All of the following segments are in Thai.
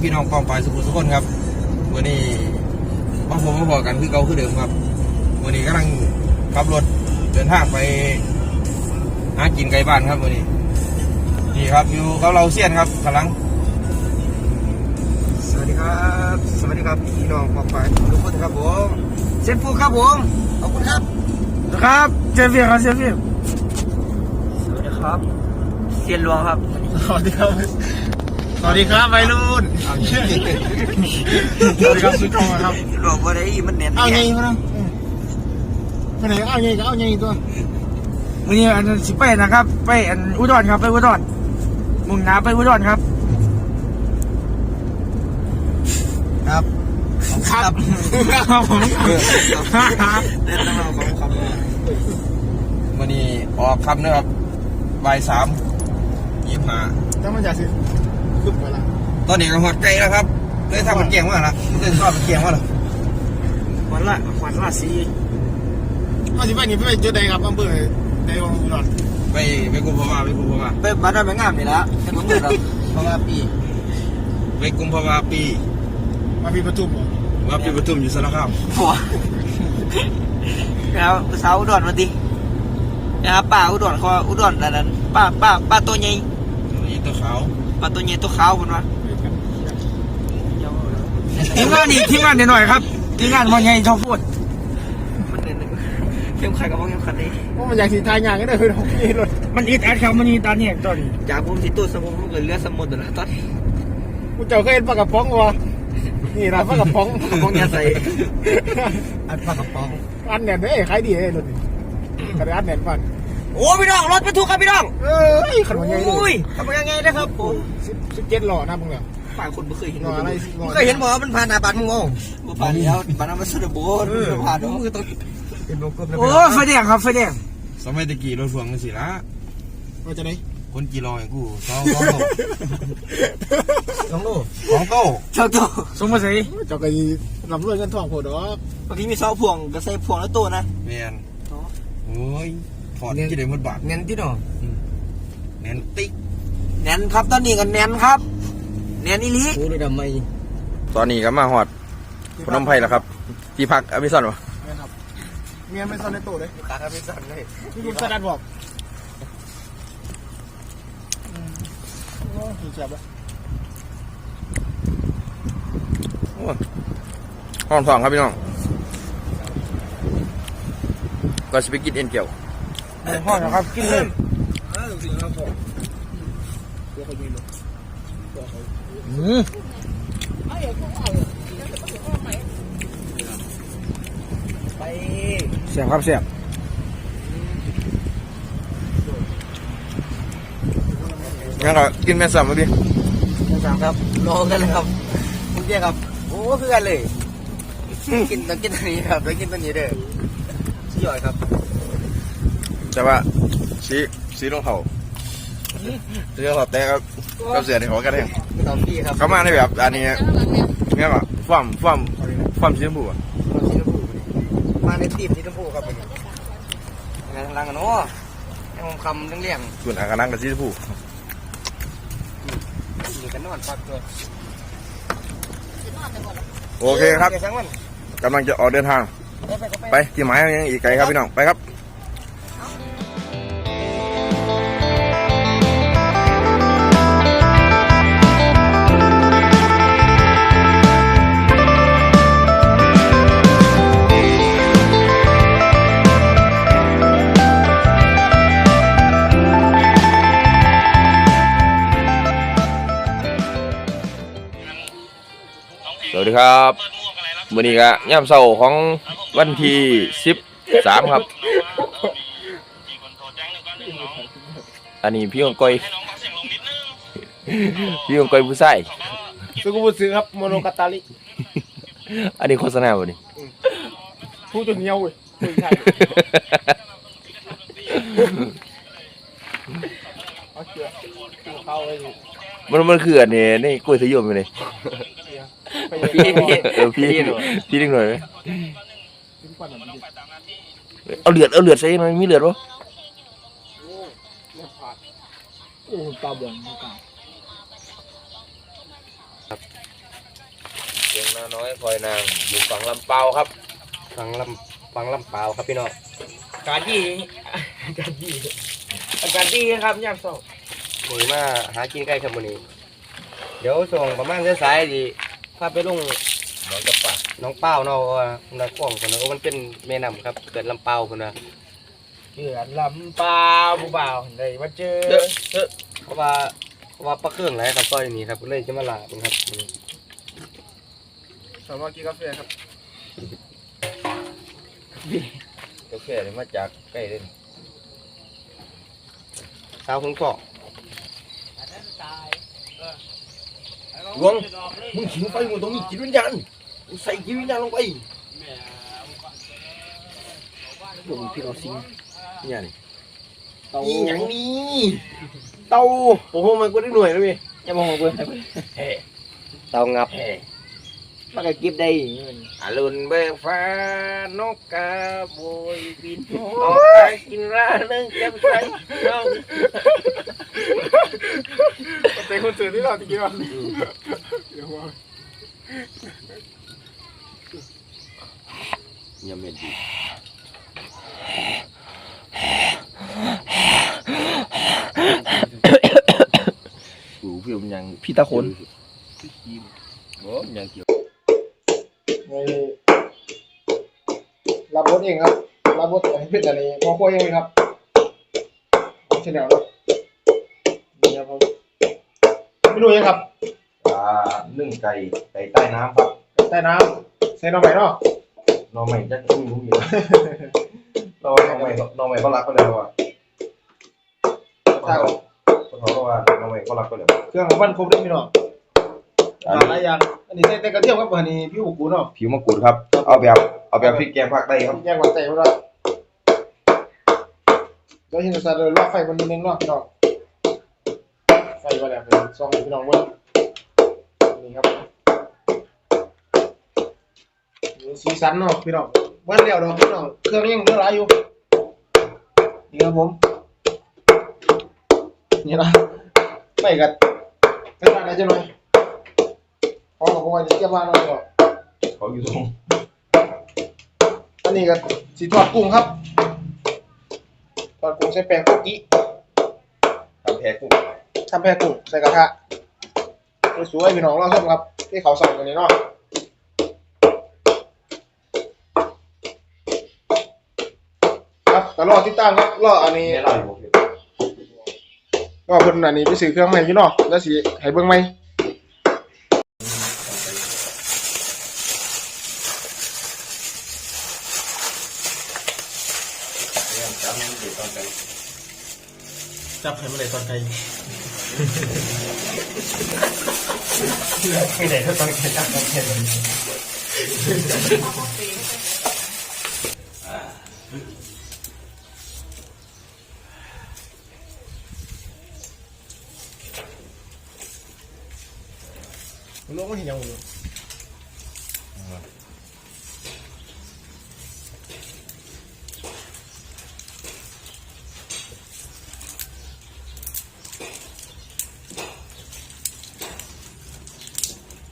พี่น้องกองฝ่ายสุขุมสุขคนครับวันนี้มาผมมาบอกกันคือเก่าคือเดิมครับวันนี้กำลังขับรถเดินทางไปหากินไกลบ้านครับวันนี้นี่ครับอยู่กับเราเซียนครับกำลัง สวัสดีครับ สวัสดีครับพี่น้องกองฝ่ายทุกคนครับผมเซียนฟูครับผมขอบคุณครับครับเจฟฟี่ครับเจฟฟี่สวัสดีครับเซียนหลวงครับสวัสดีครับส วัสดีครับวัยรุ่นสวัสดีครับสุดยอดครับหลวงวันนี้มันเน้นเอาไงพนังไปไหนเอาไงก็เอาไงตัววันนี้อันสิไปนะครับ ไปอันอุดรครับไปอุดรมุ่งหน้าไปอุดรครับ ครับครับครับผมเล่นน้ำของคำวันนี้ออกคำนะครับบ่ายสามยี่ห้าถ้ามันจะสิ ขึ้นไปละตอนนี้ก็หอดไกลแล้วครับเลยทำมันเกี่ยงว่าละเลยชอบมันเกี่ยงว่าละวันละวันละสีเอาสิไปนี่ไปเจอใดครับอำเภอใดของอุดรไปไปกุมภาวะไปกุมภาวะไปบ้านเราไม่งามนี่ละเป็นของเดือดเราเพราะว่าปีไปกุมภาวะปีมาพี่ประทุมเหรอว่าปีปทุมอยู่สารคามหัวแล้วสาวอุดรมาดินะครับป้าอุดรเขาว่าอุดรอันนั้นป้าป้าป้าตัวใหญ่นี่ตัวขาว ป้าตัวใหญ่ตัวขาวคนวะทีมงานอีกทีมงานหน่อยๆครับทีมงานวันไงชอบพูดมันเดินเข้มขัดกับพวกเข้มขัดนี่ว่ามันอยากสีทายงานก็ได้คือของพี่รถมันอีดอัดครับมันอีดอัดเนี่ยตอนนี้จากผมสิตู้สมุนผมเกิดเลือดสมุนแล้วตอนกูเจ้าเคยเห็นปลากระป๋องวะนี่นะปลากระป๋องกระป๋องยาใส่อัดปากกระป๋องอันเนี่ยเอ้ยขายดีเลยรถนี่กระดาษแน่นฟัน โอ้พี่น้องรถบรรทุกครับพี่น้องเอ้ยขันวันใหญ่เลอุ้ยยทำยังไงนะครับผมสิบสิบเจ็ดหล่อนะพวกเนี่ยฝ่ายคนไม่เคยเห็นหล่ออะไรสิหล่อเคยเห็นบอกว่ามันผ่านหน้าบ้านมึงโง่บ่ผ่านแล้วบ้านนั้นมันสุดโบนผ่านมือต้องเป็นวงกลมโอ้ไฟแดงครับไฟแดงสมัยตะกี้รถพ่วงกันสิละมาจากไหนคนกี่รออย่างกูสองสองโลสองโลสองโต้เจ้าตัวสมมาใส่เจ้าก็ยีลำรวยเงินทองโผล่ดอกบางทีมีเสาพวงก็ใส่พวงแล้วตัวนะแมนโอ้ย ถอดกี่เดือนหมดบาทเน้นที่หนอแน่นติ๊กแน่นครับตอนนี้กันแน่นครับแน่นอีหลีกูเลยดำไม่ตอนนี้ก็มาหอดพนมไพรแล้วครับ ที่พักอเมซอนวะเมียครับเมียไม่ซ่อนในตู้เลยขาครับพี่สันเลยที่คุณสดัดบอกอืมโอ้ยเจ็บเลยห้องทองครับพี่น้อง ก็สไปกินเอ็นเกียว พ่อนะครับกินเลยอืมไปเสียบครับเสียบงั้นก็กินแม่สามมาดิสามครับรอกันเลยครับคุณเจ๊ครับ โอ้คือกันเลย กินต้องกินตัวนี้ครับต้องกินตัวนี้เด้อชิย่อยครับ แต่ว่าสีสีรองเท้าสีรองเท้าแต่ก็ก็เสียในหัวกันเองตอมพี่ครับเขามาในแบบอันนี้เนี่ยก็ฟอมฟอมฟอมสีชมพูอะสีชมพูมาในทีมสีชมพูครับเป็นงานทางล่างกันเนาะให้ผมคำเลี่ยงส่วนอากานังกับสีชมพูๆอยู่กันนอนพักด้วยโอเคครับเดี๋ยวทั้งวันกำลังจะออกเดินทางไปไปก็ไปไปที่หมายยังอีกไกลครับพี่น้อง ไปครับ ครับวันนี้ก็ย่ำเสาร์ของวันที่สิบสามครับ อันนี้พี่ของก้อยพี่ของก้อยผู้ใส่ซื้อกูซื้อครับโมโนกาตาลิอันนี้โฆษณาบ่นี่พูดจนเหี่ยวเว้ยไม่ใช่เอาเชือกเข้าไว้ดิมันมันคืออันนี้นี่กล้วยทะยมอยู่เลยไป พี่พี่เออพี่พี่นิดหน่อยไหมกินก่อนนะมันดิเอาเลือดเอาเลือดใส่หน่อยมีเลือดปะเนี่ยผ่านโอ้ตาบวมตานาน้อยคอยนางอยู่ฝั่งลำเปาครับฟังลำฟังลำเปล่าครับพี่น้องอากาศดีอากาศดีอากาศดีครับยามเช้าหมือมาหากินใกล้ครับมื้อนี้ เดี๋ยวส่งประมาณสายๆดี พาไปลงน้องกับปากน้องเป้าเนาะว่าน้ำกล้องคนนั้นมันเป็นแม่น้ำครับเกิดลำเปาคนนะเดือนลำปลาผู้บ่าวได้มาเจอเด้อเด้อเพราะว่าเพราะว่าปลาเครื่องไหลครับก้อยนี่ครับเลยจะมาลาเป็นครับมื้อนี้สามารถกินกาแฟครับกาแฟนี่มาจากใกล้เด่นสาวคงเกาะ หลวงมึงขิงไฟมึงต้องมีจิตวิญญาณมึงใส่จิตวิญญาณลงไปหลวงพี่เราซิงเนี่ยนี่เตาอีหยังนี่เตาโอ้โหมันก็ได้หน่วยแล้วพี่อย่ามองเบิ่งเฮ้เตางับเฮ้ มันก็เก็บได้อรุณเบิกฟ้านกกาโบยบินออกไปกินร้านนึงแจ่มใสเอาเป็นคนสื่อที่เราตะกี้ว่าเดี๋ยวว่าอย่าเม็ดดีกูพี่มันยังพี่ตาคนโอ้มันยังเกี่ยว นี่รับบทเองครับ รับบทอันนี้เป็นอะไรพ่อพ่อเองเลยครับผมเฉลียวเนาะนี่ครับผมไม่รู้ยังครับปลานึ่งไก่ไก่ใต้น้ำครับใต้น้ำใส่น้ำใหม่เนาะน้องใหม่จะต้องรู้อยู่น้องน้องใหม่น้องใหม่เขารักเขาแล้วอะเขาเขาเขาว่าน้องใหม่เขารักเขาแล้วเครื่องของมันครบได้พี่น้องหลายอย่าง อันนี้ใส่แต่กระเทียมครับอันนี้พี่อุกูเนาะผิวมะกรูดครับ เอาแบบเอาแบบพริกแกงภาคใต้ครับ แยกมาใส่มาแล้วเดี๋ยวเห็นจะเลยลอกไฟมันนิดนึงเนาะพี่น้องไฟมาแล้วเป็นซองให้พี่น้องเบิ่งนี่ครับนี่สีสันเนาะพี่น้องเบิ้ลแล้วเนาะพี่น้องเครื่องยังเหลือหลายอยู่นี่ครับผมนี่นะไปกันกันอะไรจะหน่อยพ อกับพอจะเกี่ยวมาหน่อยก่อนเขาอยู่ตรงอันนี้ก็สีทอดกุ้งครับทอดกุ้งใส่แป้งโกกิทำแพ้กุ้งทำแป้งกุ้งใส่กระทะสวยๆพี่น้องลองชมครับที่เขาสั่งกันนี้เนาะครับก็รอติดตามครับรออันนี้เนี่ยเราอยู่ก็เพิ่นอันนี้ไปซื้อเครื่องใหม่อยู่เนาะแล้วสิให้เบิ่งใหม่ จับให้มันได้ตอนไกลไม่ได้ตอนไกลจับตอนไกลลูกมันเห็นยังอยู่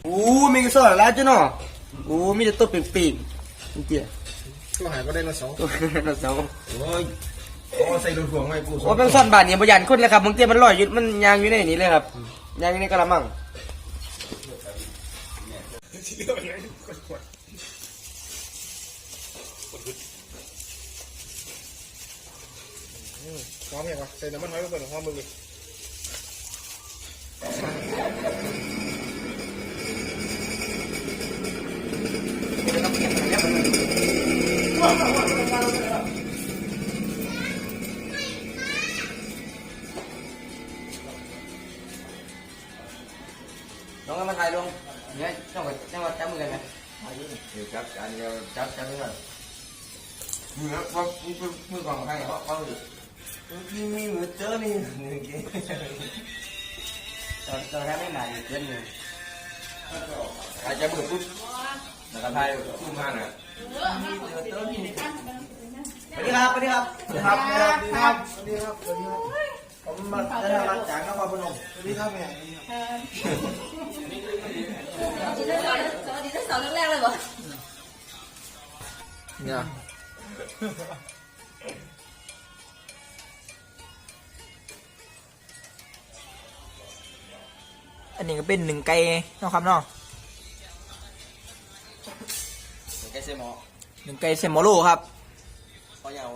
อู้ มีกระสอบแล้วจ้ะเนาะอู้มีแต่ตัวปีกๆนี่เจ้าตัวหายก็ได้ละสองตัวเราสองโอ้ยโอ้ใส่ดูถ่วงไว้กูโอ้เป็นซ่อนบาทเนี่ยประหยัดคนเลยครับบางทีมันลอยอยู่มันยางอยู่ในนี้เลยครับยางอยู่ในกระมังหอมยังวะใส่น้ำมันหอยลงไปหน่อยหอมมึงเลยน้องก็มาถ่ายลงเนี่ยจังหวะจังหวะจับมือกันไหมเดี๋ยวจับจานเดียวจับจับมือ สวัสดีครับสวัสดีครับสวัสดีครับสวัสดีครับสวัสดีครับสวัสดีครับผมมาได้รับจากนครพนมสวัสดีครับแม่สวัสดีทั้งสองแรกเลยบ่เนี่ยอันนี้ก็เป็นหนึ่งไก่นะครับเนาะ เซมอหนึ่งไก่เซมโมโลครับเขายาว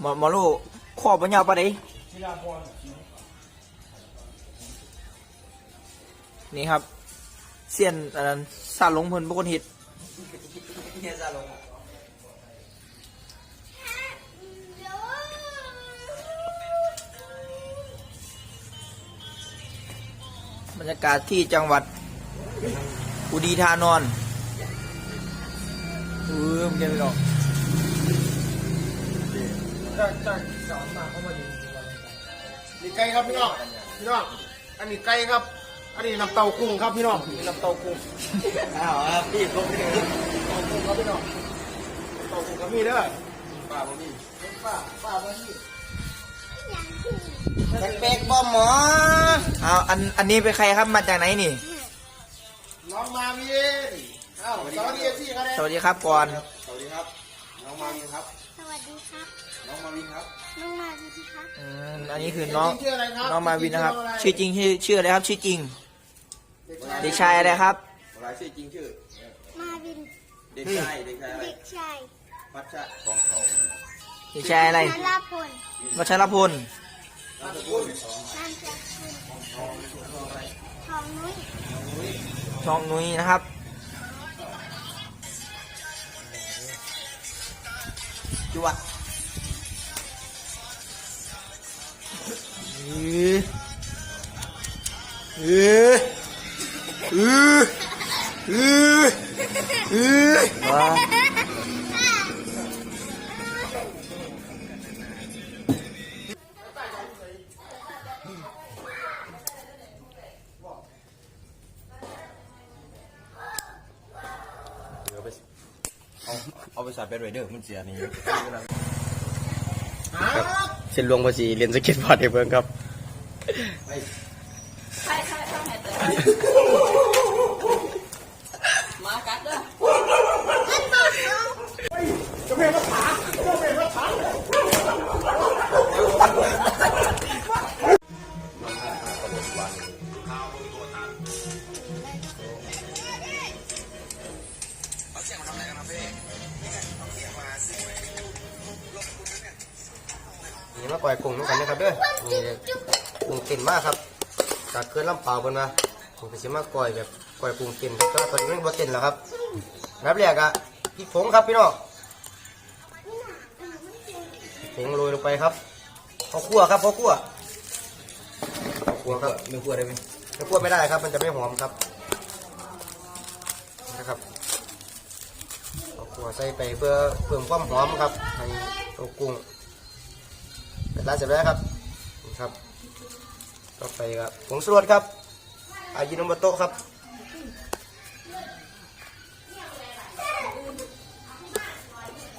หมอหมอโลข้อปัญญาวปะเดนี่ครับเสียนอันนั้นซาลงเพิ่นบุคคลฮิตเฮียซาลงบรรยากาศที่จังหวัดอุดีธานอน เออมันเก็บไม่ออกนี่ไก่ครับพี่น้องพี่น้องอันนี้ไก่ครับ อันนี้น้ำเต้ากุ้งครับพี่น้องนี่น้ำเต้ากุ้งอ้าวครับพี่ผมไม่ได้เต้ากุ้งครับพี่น้องเต้ากุ้งครับมีเด้อป้าผมนี่ป้าป้าว่าที่เป๊กๆบ่หมอเอาอันอันนี้เป็นใครครับมาจากไหนนี่ น้องมาวีนอ้าวสวัสดีพี่ครับสวัสดีครับก่อน สวัสดีครับ น้องมาวินครับ สวัสดีครับ น้องมาวินครับ น้องมาวินครับอืมอันนี้คือน้องชื่ออะไรครับน้องมาวินนะครับ ชื่ชื่อจริงชื่อชื่ออะไรครับ ชื่อจริงอเด็กชายอะไรครับรายชื่อจริงชื่อ มาวิน เด็กชาย เด็กชายอะไร เด็กชายพัชระกองเขาเด็กชายอะไรนราพลวัชรพลนามสกุลทองนุ้ย ช่องนุ้ยนะครับจวดอืออเออเออเออือว้าเอ ไปใส่เป็นไรเดอร์มันเสียนี่เส้นลวงภาษีเรียนสเก็ตบอร์ดให้เบิ่งครับ เด้อนี่กุ้งเต็นมากครับจากเคลื่อลำเปล่าเพิ่นมาผมก็สิมากก่อยแบบก่อยกุ้งเต็นก็ตอนนี้มันบ่เต็นแล้วครับรับแรกอะพริกผงครับพี่น้องผงโรยลงไปครับข้าวคั่วครับข้าวคั่วข้าวคั่วครับไม่ควได้ไหมข้าวคั่วไม่ได้ครับ มันจะไม่หอมครับนะครับข้าวคั่วใส่ไปเพื่อเพิ่มความหอมครับให้ตัวกุ้งเป็นร้านเสร็จแล้วครับ ครับต่อไปครับผงสรวดครับ อายิโนมโตะครับ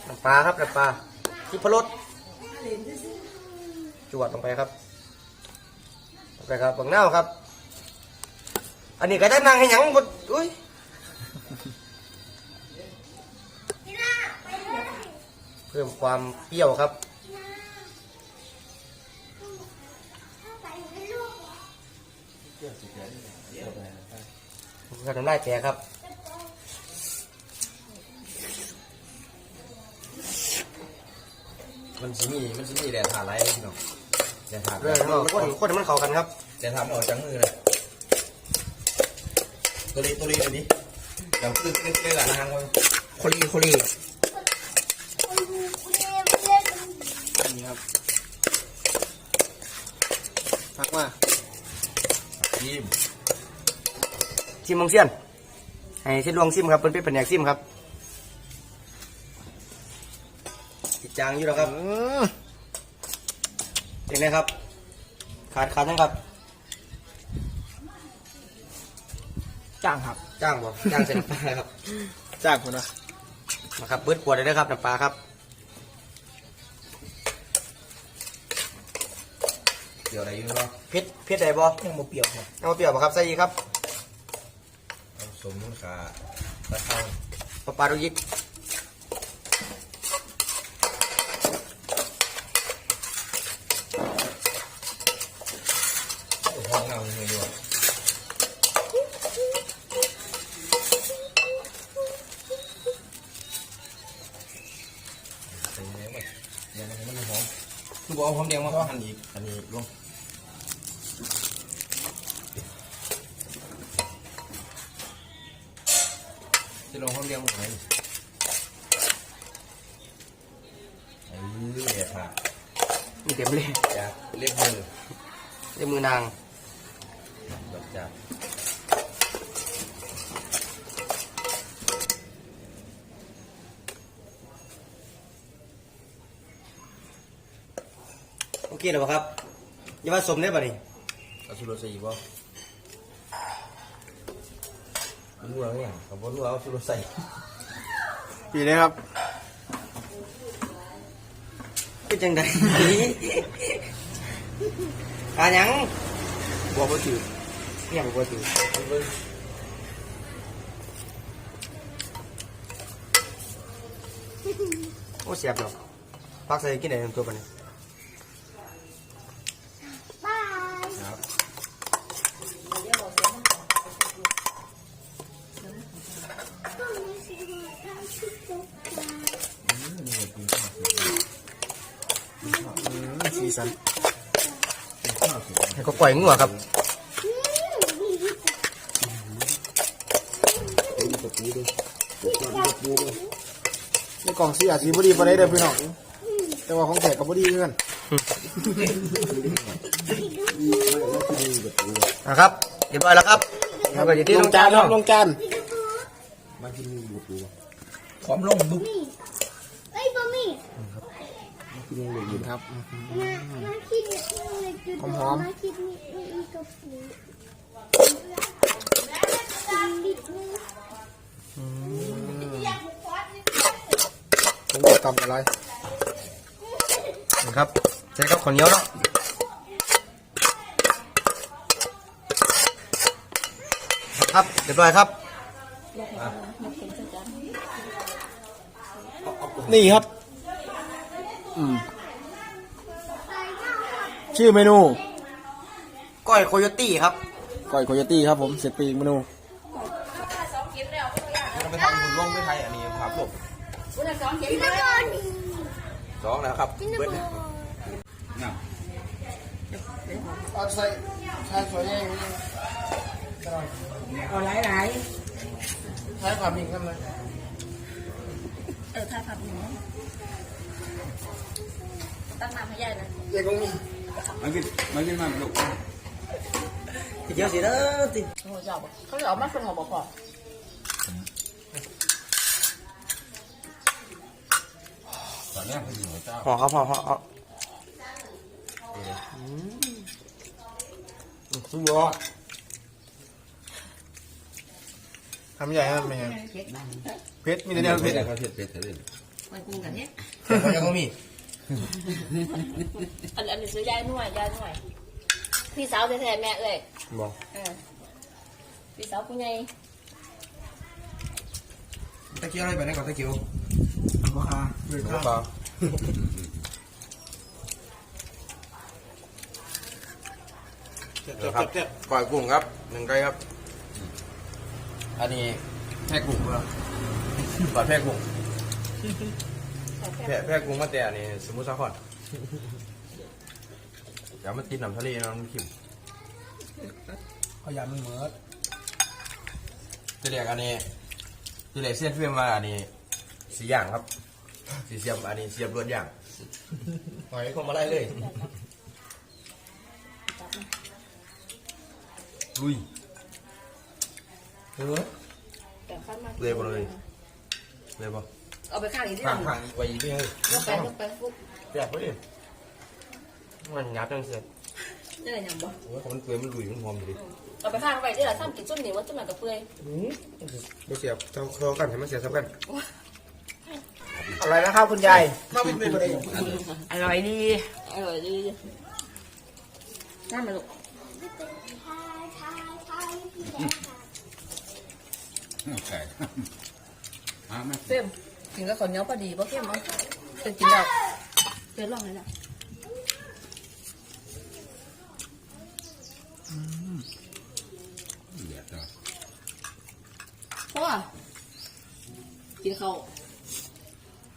น้ำปลาครับน้ำปลาทิพรสจวดลงไปครับลงไปครับบังเน่าครับ อันนี้ก็ได้นั่งให้หยังบดอุ้ยเพิ่มความเปรี้ยวครับ ก็ทำได้แก่ครับมันสิมีมันสิมีแดดถ่านไรพี่น้องแดดถ่านเรื่องของคนคนให้มันเข้ากันครับแดดถ่านออกจากมือเลยตัวนี้ตัวนี้ตัวนี้เดี๋ยวคือคือคือหลานนางมันโคลีโคลีนี่ครับพักมา ทีม ซิมมงเซียนให้เส้นดวงซิมครับเป็นเป็นแผนกซิมครับติดจางอยู่แล้วครับเป็นไงครับ ขาดขาดยังครับจ้างครับจ้างบ่จ้างเส้นน้ำปลาครับจ้างคนนะมาครับเบิดขวดเลยนะครับน้ำปลาครับเดี๋ยวอะไรอยู่เนาะเผ็ดเผ็ดใดบ่ยังโมเปรียวครับเอาเปรี้ยวบ่ครับใส่อีกครับ สสมขาตะเข้าปลาปลาดูยิกห้องเงาเลยดีกว่าเป็นยังไงบ้างยังไงมันหอมคือบอกเอาหอมแดงมาหั่นอีกอันนี้ลง งหอมแดงหมดไหมเออเดี๋ยวค่ะมีเต็มเลยจากเรียกมือเต็มมือนางดอกจากโอเคแล้วบ่ครับอย่าว่าสมได้ป่ะนี่เอาสุโรใส่อีกบ่ รู้แล้วเนี่ยเขาบอกรู้แล้วสุโรใส่ปีนี้ครับเป็นจังไดอาหยังบอกว่าถือเรียกบ่ถือโอ้เสียบเนาะปักใส่กินได้ทั้งตัวป่ะนี่บาย ครับ ต้องมีสิ่งที่ทำที่ตกใจ สีสันให้ก็ปล่อยงัวครับในกล่องสีอาจสีบดีบได้เด้อพี่น้องแต่ว่าของแขกกับบดีเหมือนกันนะครับเรียบร้อยแล้วครับแล้วก็อยู่ที่ลลงงจาจานนครับเนาะลงจานพร้อมลงดุ๊บนี่เอ้ยบะหมี่ ครับมามาคิดเลยจุดหอมๆมาคิดมีมีกระปุกนิดนึงผมจะกำอะไรนะครับใช้กับข้าวเหนียวเนาะครับเรียบร้อยครับ นี่ครับอืม ชื่อเมนูก้อยโคโยตี้ครับก้อยโคโยตี้ครับผมเสร็จปีกเมนูเราไปทำหุ่นลงไม่ไทยอันนี้ครับผมจินตนาการสองแล้วครับจินตเบิดนาเนี่ยการเอาใส่ใส่สวยยังเอาหลายหลายใช้ความมิงกันเลยๆเออถ้าผัดหมู ตั้งน้ำให้ยายนะเด็กคงมีมันกินมันกินมาลูกเดี๋ยวสิเด้อติโอ้ยเอาบ่เขาจะเอามาเป็นหัวบอกพอตอนแรกเขาอยู่หัวเจ้าห่อครับห่อห่อห่อสุดยอดทำใหญ่ครับเป็นไงเผ็ดบ้างเพชรมีแต่เดียวเพชรเขาเผ็ดเผ็ดเผ็ด มันกุ้งกันเนี่ยเขายังมีอันอันนี้ซื้อยายหน่วยยายหน่วย พี่สาวแท้ๆแม่เอ้ยบอกเออพี่สาวผู้ใหญ่ตะเกียบอะไรไปไหนก่อนตะเกียบราคาเดือดหมูข้าวปลาครับปล่อยกุ้งครับหนึ่งไก่ครับ อันนี้แพะกุ้งเหรอปลาแพะกุ้ง แพะแพะกุ้งมาแต่อันนี้สมุทรสาครอย่ามาติดน้ำทะเลนะมันเข็มขยำมันเหมือดจะเรียกอันนี้จะเรียกเส้นเฟื่องมาอันนี้สีย่างครับ สีเสียบอันนี้เสียบรวดย่างหอยคงมาได้เลยลุยเออแกงข้าวมาเลยบ่เลยเลยบ่ เอาไปข้างอีกที่หข้าลังงข้างอีกไว้อีกพี่ให้ยกไปยกไปฟุกแยกไปดิมันยับจังเสียนี่อะไรอย่างบ่โอ้ยของมันเปื่อยมันลุยมันหอมอยู่ดิเอาไปข้างไปที่หลังซ้ำกินจุ่มนี่ว่าจุ่มหนังกับเปื่อยไม่เสียบเท่าเท่ากันให้มันเสียบซ้ำกันอะไรนะครับคุณยายมาเป็นเป็นอะไรอร่อยดีอร่อยดีน่ามาลูกทายทายทายที่แหลกค่ะใช่หาไม่เฟม กินกับข้าวเหนียวพอดีบ่เค็มมั้งจะกินแล้วเดี๋ยวลองเลยล่ะเดือดแล้วเพราะว่ากินข้าว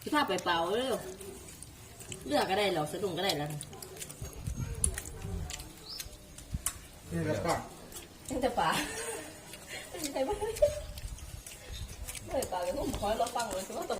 พี่ภาพไปเปล่าเร็วเลือกก็ได้หรอกสะดุ้งก็ได้แล้วนี่ครับป้ายังแต่ป่าไม่ใช่ป่าไม่ใช่ป่าก็ต้องขอให้เราฟังเลยคือว่าตก